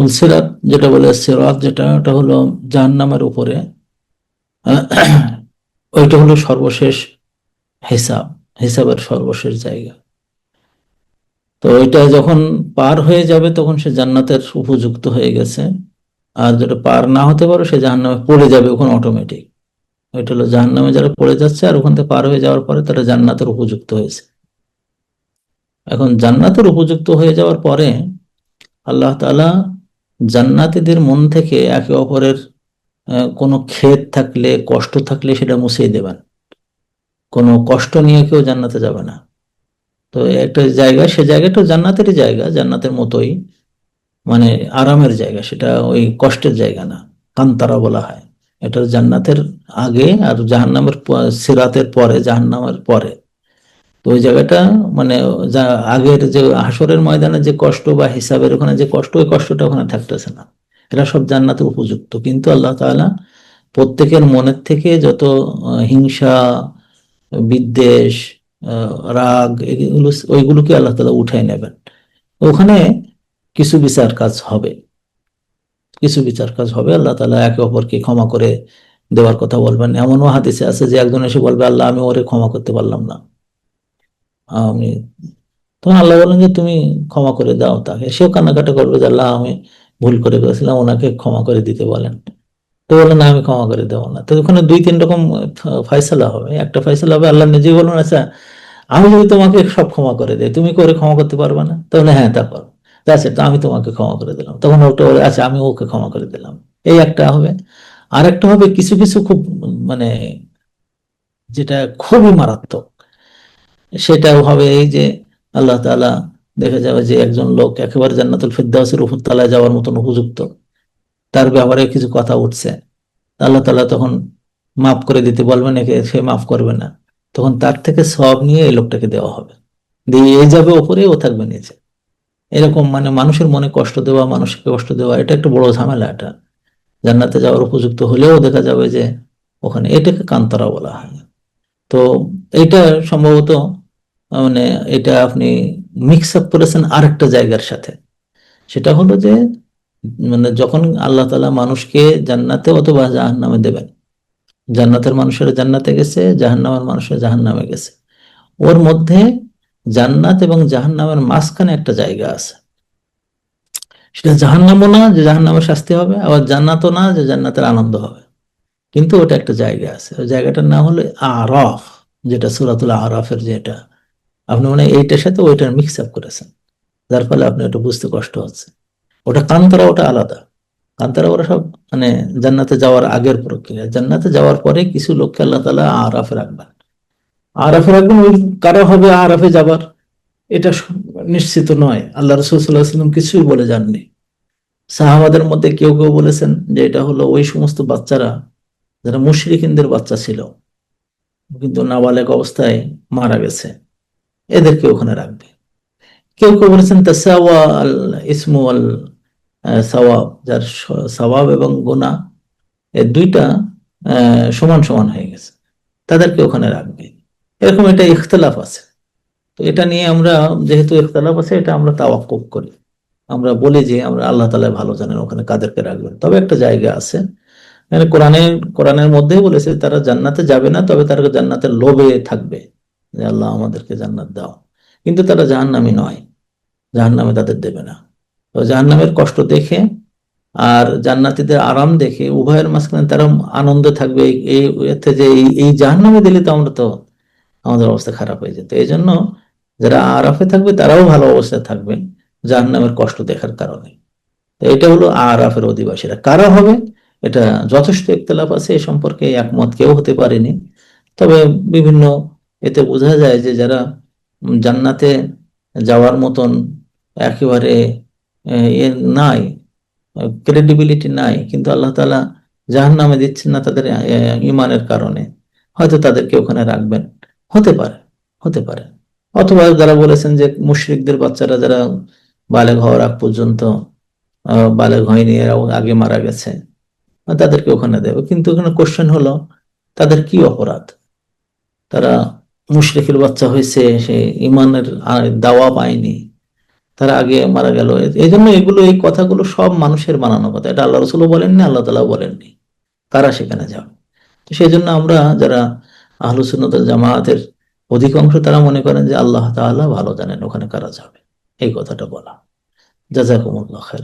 উলসিরাত যেটা বলে সিরাত যেটা, ওটা হলো জাহান্নামের উপরে। ওইটা হলো সর্বশেষ হিসাব, হিসাবের সর্বশেষ জায়গা। তো ওইটা যখন পার হয়ে যাবে, তখন সে জান্নাতের উপযুক্ত হয়ে গেছে। আর যেটা পার না হতে পারে, সে জাহান্নামে পড়ে যাবে ওখানে অটোমেটিক ওইটা হলো জাহান্নামে যারা পড়ে যাচ্ছে, আর ওখান থেকে পার হয়ে যাওয়ার পরে তারা জান্নাতের উপযুক্ত হয়েছে। এখন জান্নাতের উপযুক্ত হয়ে যাওয়ার পরে আল্লাহ তাআলা জান্নাতীদের মন থেকে একে অপরের কোনো ক্ষেত থাকলে, কষ্ট থাকলে সেটা মুছিয়ে দেবেন। কোনো কষ্ট নিয়ে কেউ জান্নাতে যাবে না। তো একটা জায়গা, সে জায়গাটা জান্নাতেরই জায়গা, জান্নাতের মতোই। মানে আরামের জায়গা, সেটা ওই কষ্টের জায়গা না, কান্তারা বলা হয়। এটা জান্নাতের আগে আর জাহান্নামের সিরাতের পরে, জাহান্নামের পরে। তো ওই জায়গাটা মানে আগের যে হাসরের ময়দানে যে কষ্ট বা হিসাবের ওখানে যে কষ্ট, ওই কষ্টটা ওখানে থাকতেছে না। এটা সব জান্নাতে উপযুক্ত। কিন্তু আল্লাহ তাআলা প্রত্যেকের মনের থেকে যত হিংসা, বিদ্বেষ রাগ, এগুলো, ওইগুলোকে আল্লাহ তালা উঠাই নেবেন। ওখানে কিছু বিচার কাজ হবে। কিছু বিচার কাজ হবে। আল্লাহ তালা একে অপরকে ক্ষমা করে দেওয়ার কথা বলবেন। এমনও হাদিসে আছে যে একজন এসে বলবে, আল্লাহ, আমি ওরে ক্ষমা করতে পারলাম না। আমি তখন আল্লাহ বলেন যে, তুমি ক্ষমা করে দাও তাকে। সেও কান্নাকাটা করবে যে, আল্লাহ, আমি ভুল করে করেছিলাম ওনাকে ক্ষমা করে দিতে বলেন। তো বলেন না, আমি ক্ষমা করে দেবো না। তো ওখানে দুই, তিন রকম ফয়সালা হবে। একটা ফয়সালা হবে, আল্লাহ নিজেই বলুন আচ্ছা আমি যদি তোমাকে সব ক্ষমা করে দেয় তুমি করে ক্ষমা করতে পারবে না? তখন হ্যাঁ তা করো। আছে তো আমি তোমাকে ক্ষমা করে দিলাম। তখন ওটা বলে আচ্ছা আমি ওকে ক্ষমা করে দিলাম। এই একটা হবে। আর একটা হবে, কিছু কিছু খুব মানে যেটা খুবই মারাত্মক। সেটাও হবে এই যে আল্লাহ তাআলা দেখা যাবে যে একজন লোক একেবারে জান্নাতুল ফিরদাউসের উপর তলায় যাওয়ার মতন উপযুক্ত। তার ব্যাপারে কিছু কথা উঠছে। আল্লাহ তালা তখন মাফ করে দিতে বলবেন, একে সে মাফ করবে না। তখন তার থেকে সব নিয়ে এই লোকটাকে দেওয়া হবে। দিয়ে এ যাবে ওপরে, ও থাকবে নিচে। এরকম মানে মানুষের মনে কষ্ট দেওয়া, মানুষকে কষ্ট দেওয়া, এটা একটা বড় ঝামেলা এটা। জান্নাতে যাওয়ার উপযুক্ত হলেও দেখা যাবে যে ওখানে এটাকে কান্তরা বলা হয়। তো এটা সম্ভবত মানে এটা আপনি মিক্স আপ করেছেন আরেকটা জায়গার সাথে। সেটা হলো যে মানে যখন আল্লাহ তালা মানুষকে জান্নাতে অথবা জাহান্নামে দেবেন, জান্নাতের মানুষেরা জান্নাতে গেছে জাহান জাহান্নামের মানুষেরা জাহান্নামে গেছে। ওর মধ্যে জান্নাত এবং জাহান্নামের মাঝখানে একটা জায়গা আছে। সেটা জাহান্নামও না, যে জাহান্নামের শাস্তি হবে, আবার জান্নাতও না, যে জান্নাতের আনন্দ হবে। কিন্তু ওটা একটা জায়গা আছে। ওই জায়গাটার নাম হলো আরফ, যেটা সুরাতুল আরফের যেটা আপনি মানে এইটার সাথে ওইটার মিক্স আপ করেছেন। যার ফলে আপনি ওটা বুঝতে কষ্ট হচ্ছে। ওটা কান্তরা ওটা আলাদা। কান্তরা ওরা সব মানে জান্নাতে যাওয়ার আগের প্রক্রিয়া। জান্নাতে যাওয়ার পরে কিছু লোককে আল্লাহ তাআলা আরাফে রাখবেন। আরাফে রাখবেন ওই কারও হবে আরাফে যাবার। এটা নিশ্চিত নয়। আল্লাহ রসুল সাল্লাহ সাল্লাম কিছুই বলে যাননি। সাহাবাদের মধ্যে কেউ কেউ বলেছেন যে এটা হলো ওই সমস্ত বাচ্চারা, যারা মুশরিকিনদের বাচ্চা ছিল, কিন্তু নাবালেগ অবস্থায় মারা গেছে। এদেরকে ওখানে রাখবে। কেউ কেউ বলেছেন তাসাওয়া আল ইসমু আল সাওয়াব, যার সাওয়াব এবং গুনাহ এই দুইটা সমান সমান হয়ে গেছে। তাদেরকে ওখানে রাখবে। এরকম এটা ইখতলাফ আছে। তো এটা নিয়ে আমরা, যেহেতু ইখতলাফ আছে, এটা আমরা তাওয়াক্কুফ করি। আমরা বলি যে আমরা আল্লাহ তাআলা ভালো জানেন, ওখানে কাদেরকে রাখবেন। তবে একটা জায়গা আছে। মানে কোরআনের কোরআনের মধ্যেই বলেছে, তারা জান্নাতে যাবে না, তবে তারা জান্নাতের লোভে থাকবে। যে আল্লাহ আমাদেরকে জান্নাত দাও। কিন্তু তারা জাহান্নামী নয়। জাহান্নামে তাদের দেবে না। তো জাহান্নামের কষ্ট দেখে আর জান্নাতীদের আরাম দেখে উভয়ের মাঝখানে তারা আনন্দ থাকবে। এই- এতে যে এই জাহান্নামে দিলে তো আমরা তো আমাদের অবস্থা খারাপ হয়ে যেত। এই জন্য যারা আরাফে থাকবে তারাও ভালো অবস্থায় থাকবে জাহান্নামের কষ্ট দেখার কারণে। তো এটা হলো আরাফের অধিবাসীরা। কারা হবে? এটা যথেষ্ট ইখতলাফ আছে, এ সম্পর্কে একমত কেউ হতে পারেনি। তবে বিভিন্ন এতে বোঝা যায় যে যারা জান্নাতে যাওয়ার মতন একেবারে, এ নাই ক্রেডিবিলিটি নাই, কিন্তু আল্লাহ তাআলা জাহান্নামে দিচ্ছেন না তাদের ইমানের কারণে। হয়তো তাদেরকে ওখানে রাখবেন। হতে পারে হতে পারে। অথবা যারা বলেছেন যে মুশরিকদের বাচ্চারা যারা বালেগ হওয়ার আগ পর্যন্ত বালেগ হয়নি এরাও আগে মারা গেছে, তাদেরকে ওখানে দেবে। কিন্তু ওখানে কোশ্চেন হলো, তাদের কি অপরাধ? তারা মুশরিকের বাচ্চা হয়েছে, সে ইমানের দাওয়া পায়নি, তারা আগে মারা গেল। এই জন্য এগুলো, এই কথাগুলো সব মানুষের বানানো কথা এটা আল্লাহ রসুলও বলেননি, আল্লাহ তালাও বলেননি। কারা সেখানে যাবে। তো সেই জন্য আমরা যারা আহলুসুন্নত জামায়াতের অধিকাংশ, তারা মনে করেন যে আল্লাহ তাআলা ভালো জানেন ওখানে কারা যাবে। এই কথাটা বলা। যা জাজাকুমুল্লাহ খায়ের